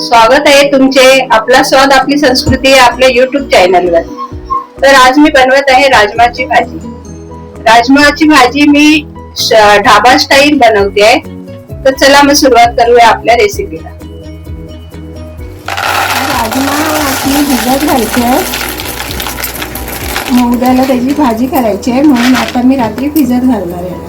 स्वागत आहे तुमचे आपला स्वाद आपली संस्कृती आपल्या युट्यूब चॅनलवर तर आज मी बनवत आहे राजमाची भाजी. राजमाची भाजी मी ढाबा स्टाईल बनवते आहे. तर चला मग सुरुवात करूया आपल्या रेसिपीला राजमा आपली भिजत घालते मग उद्याला त्याची भाजी करायची आहे. म्हणून आता मी रात्री भिजत घालणार आहे.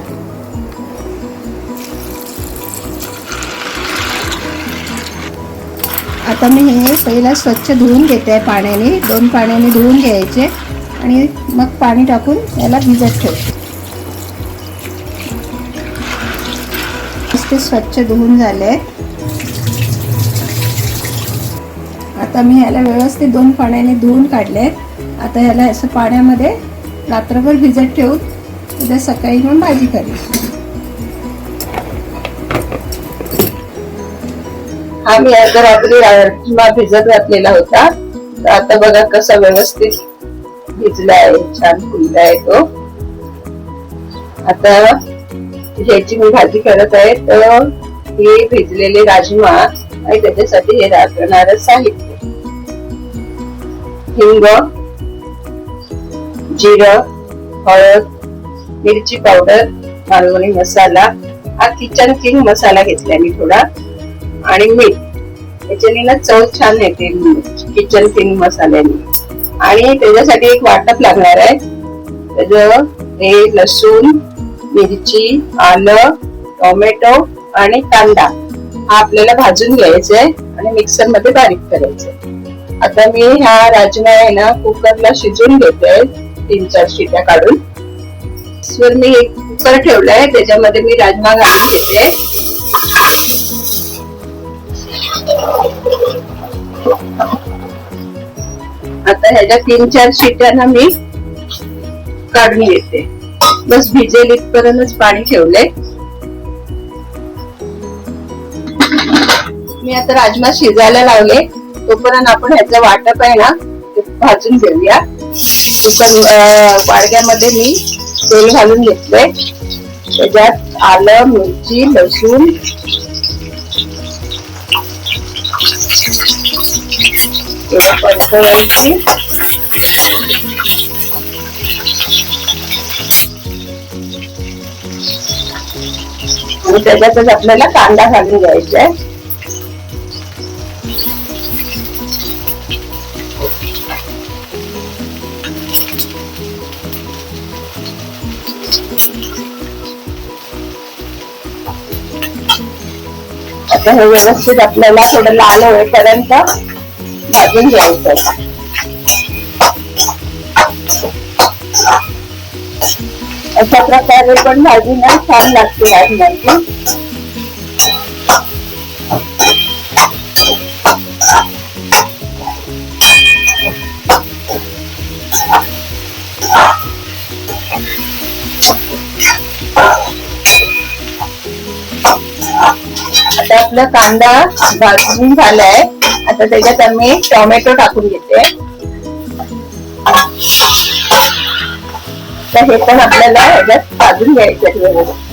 आता मी हे पहिला स्वच्छ धुवून घेते आहे पाण्याने. दोन पाण्याने धुवून घ्यायचे. आणि मग पाणी टाकून याला भिजत ठेवते. नुसते स्वच्छ धुवून झाले. आता मी ह्याला व्यवस्थित दोन पाण्याने धुवून काढले. आता ह्याला असं पाण्यामध्ये रात्रभर भिजत ठेवून उद्या सकाळी मग भाजी करेल आम्ही आता रात्री राजमा भिजत घातलेला होता. तर आता बघा कसा व्यवस्थित भिजला आहे छान फुलला आहे तो. आता ह्याची मी भाजी करत आहे. तर हे भिजलेले राजमा आणि त्याच्यासाठी हे लागणार साहित्य. हिंग जिरं हळद मिरची पावडर मालवणी मसाला. हा किचन किंग मसाला घेतलाय मी थोडा. आणि मीठ याच्याने ना चव छान येते किचन किंग मसाल्याने. आणि त्याच्यासाठी एक वाटप लागणार आहे. त्याचं हे लसूण मिरची आलं टोमॅटो आणि कांदा हा आपल्याला भाजून घ्यायचा आहे आणि मिक्सरमध्ये बारीक करायचं आता मी ह्या राजमा आहे ना कुकरला शिजून घेते तीन चार शिट्या काढून. मी एक कुकर ठेवलाय. त्याच्यामध्ये मी राजमा घालून घेते आता ह्याच्या तीन चार शिट्यांना मी काढून घेते. बस भिजेल इथपर्यंतच पाणी ठेवलंय. मी आता राजमा शिजायला लावले. तोपर्यंत आपण ह्याचं वाटप आहे ना ते भाजून घेऊया. कुकर अं, वाडग्यामध्ये मी तेल घालून घेतलंय. त्याच्यात आलं मिरची लसूण थोडं परतवायची आणि त्याच्यातच आपल्याला कांदा घालून घ्यायचा आहे. आता हे व्यवस्थित आपल्याला थोडं लाल होईपर्यंत भाजून घ्यायचं अशा प्रकारे पण भाजी ना छान लागते राजमाची आता आपला कांदा भाजून झालाय. आता त्याच्यात आम्ही टोमॅटो टाकून घेते. तर हे पण आपल्याला ह्याच्यात भाजून घ्यायचं व्यवस्थित.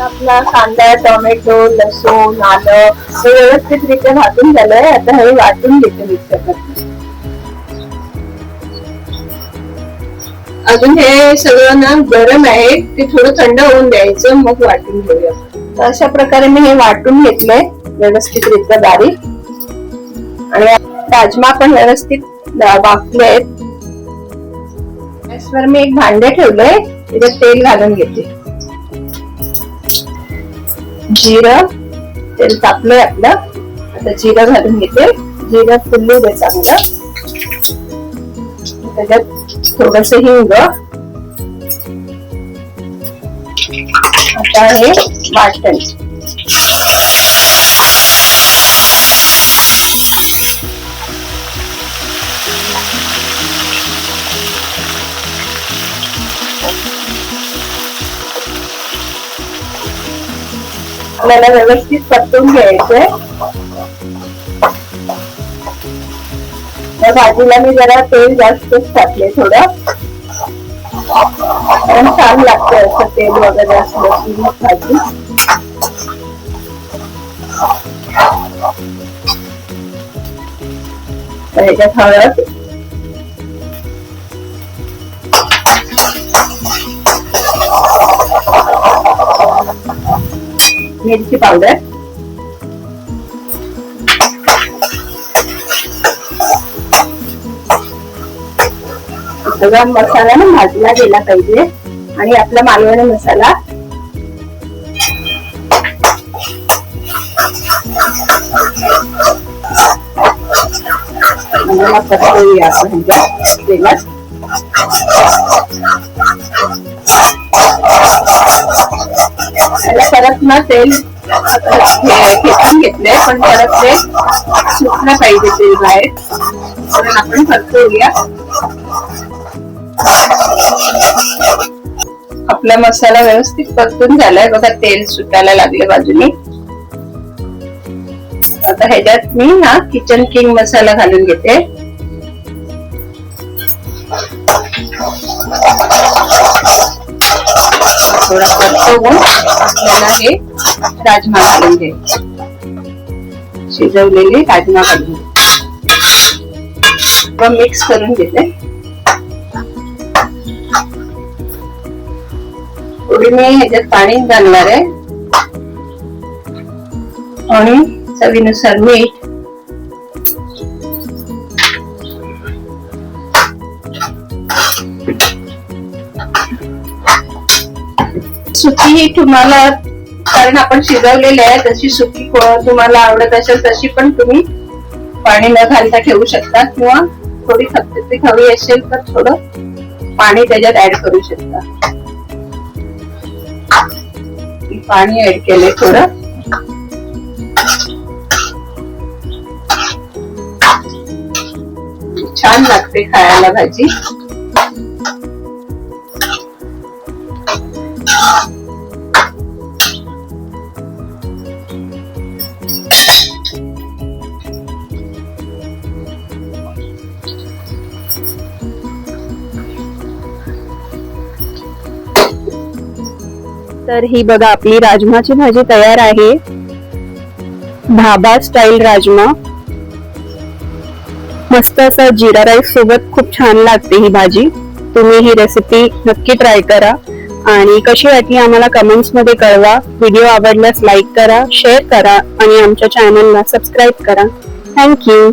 आपला कांदा टोमॅटो लसूण आलं हे व्यवस्थितरित्या भाजून झालंय. आता हे वाटून घेते मिक्सर अजून हे सगळं ना गरम आहे ते थोडं थंड होऊन द्यायचं मग वाटून घेऊया. तर अशा प्रकारे मी हे वाटून घेतलंय व्यवस्थितरित्या बारीक. आणि राजमा पण व्यवस्थित वाकले आहेत. गॅसवर मी एक भांडे ठेवलंय त्याच्यात तेल घालून घेते. जिरं तेल तापलंय आपलं. आता जिरं घालून घेते. जिरं फुलू दे चांगलं. त्याच्यात थोडस हिंग. आता हे वाटण. आपल्याला व्यवस्थित परतून घ्यायचंय. त्या भाजीला मी जरा तेल जास्तच टाकले थोडं. पण छान लागते असं तेल वगैरे असलं की मग भाजी. ह्याच्यात हळद. मिरची पावडर. सगळा मसाला ना भाजला गेला पाहिजे. आणि आपला मालवणी मसाला. परत ना तेल हे- खेचून घेतले पण परत ते सुटलं पाहिजे तेल बाहेर. म्हणून आपण परतूया आपला मसाला व्यवस्थित परतून झालाय. बघा तेल सुटायला लागले बाजूने. आता ह्याच्यात मी ना किचन किंग मसाला घालून घेते. थोडा परतवून आपल्याला हे राजमा घालून घे. शिजवलेली राजमा घालून व मिक्स करून घेते. थोडी मी ह्याच्यात पाणी घालणार आहे. आणि? चवीनुसार मीठ. सुकी ही तुम्हाला कारण आपण शिजवलेली आहे तशी सुकी तुम्हाला आवडत असेल तशी पण तुम्ही पाणी न घालता ठेवू शकता. किंवा थोडी खपखपीत हवी असेल तर थोडं पाणी त्याच्यात ऍड करू शकता. पाणी ऍड केले थोडं. छान लागते खायला भाजी. तर ही बघा आपली राजमाची भाजी तयार आहे. भाबा स्टाईल राजमा. मस्त असं जिरा राईस सोबत खूप छान लागते ही भाजी. तुम्ही ही रेसिपी नक्की ट्राय करा. आणि कशी वाटली आम्हाला कमेंट्समध्ये कळवा. व्हिडिओ आवडल्यास लाईक करा शेअर करा आणि आमच्या चॅनलला सबस्क्राईब करा. थँक्यू